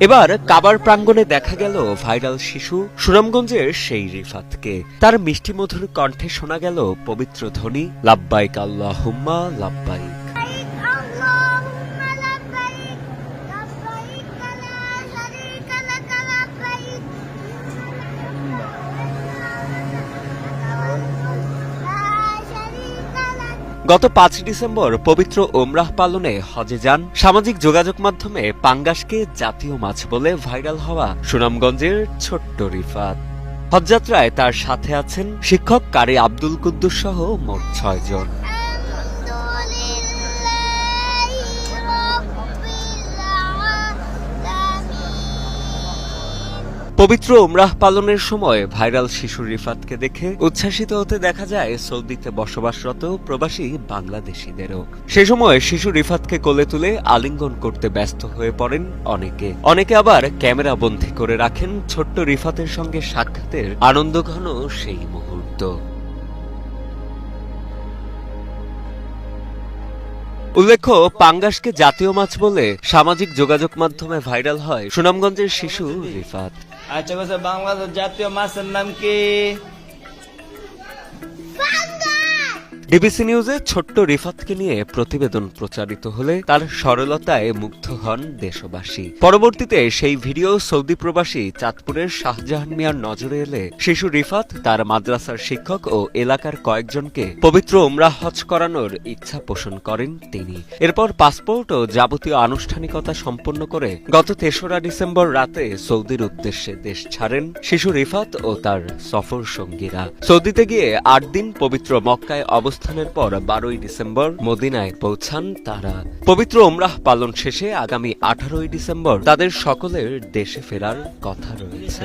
এবার কাবার প্রাঙ্গণে দেখা গেল ভাইরাল শিশু সুনামগঞ্জের সেই রিফাতকে। তার মিষ্টি মধুর কণ্ঠে শোনা গেল পবিত্র ধ্বনি, লাব্বাইক আল্লাহ হুম্মা লাব্বাইক। গত পাঁচ ডিসেম্বর পবিত্র ওমরাহ পালনে হজে যান। সামাজিক যোগাযোগ মাধ্যমে পাঙ্গাসকে জাতীয় মাছ বলে ভাইরাল হওয়া সুনামগঞ্জের ছোট্ট রিফাত। হজযাত্রায় তার সাথে আছেন শিক্ষক কারি আব্দুল কুদ্দুস সহ মোট ছয়জন। পবিত্র উমরাহ পালনের সময় ভাইরাল শিশু রিফাতকে দেখে উচ্ছ্বাসিত হতে দেখা যায় সৌদিতে বসবাসরত প্রবাসী বাংলাদেশিদেরও। সে সময় শিশু রিফাতকে কোলে তুলে আলিঙ্গন করতে ব্যস্ত হয়ে পড়েন অনেকে। অনেকে আবার ক্যামেরা বন্দী করে রাখেন ছোট্ট রিফাতের সঙ্গে সাক্ষাতের আনন্দঘন সেই মুহূর্ত। উল্লেখ্য, পাঙ্গাসকে জাতীয় মাছ বলে সামাজিক যোগাযোগ মাধ্যমে ভাইরাল হয় সুনামগঞ্জের শিশু রিফাত। আচ্ছা বাংলাদেশ জাতীয় মাছের নাম কি? ডিবিসি নিউজে ছোট্ট রিফাতকে নিয়ে প্রতিবেদন প্রচারিত হলে তার সরলতায় মুগ্ধ হন দেশবাসী। পরবর্তীতে সেই ভিডিও সৌদি প্রবাসী চাঁদপুরের শাহজাহান মিয়ার নজরে এলে শিশু রিফাত, তার মাদ্রাসার শিক্ষক ও এলাকার কয়েকজনকে পবিত্র উমরাহ হজ করানোর ইচ্ছা পোষণ করেন তিনি। এরপর পাসপোর্ট ও যাবতীয় আনুষ্ঠানিকতা সম্পন্ন করে গত তেসরা ডিসেম্বর রাতে সৌদির উদ্দেশ্যে দেশ ছাড়েন শিশু রিফাত ও তার সফর সঙ্গীরা সৌদিতে গিয়ে আট দিন পবিত্র মক্কায় অবস্থানের পর বারোই ডিসেম্বর মদিনায় পৌঁছান তারা পবিত্র ওমরাহ পালন শেষে আগামী আঠারোই ডিসেম্বর তাদের সকলের দেশে ফেরার কথা রয়েছে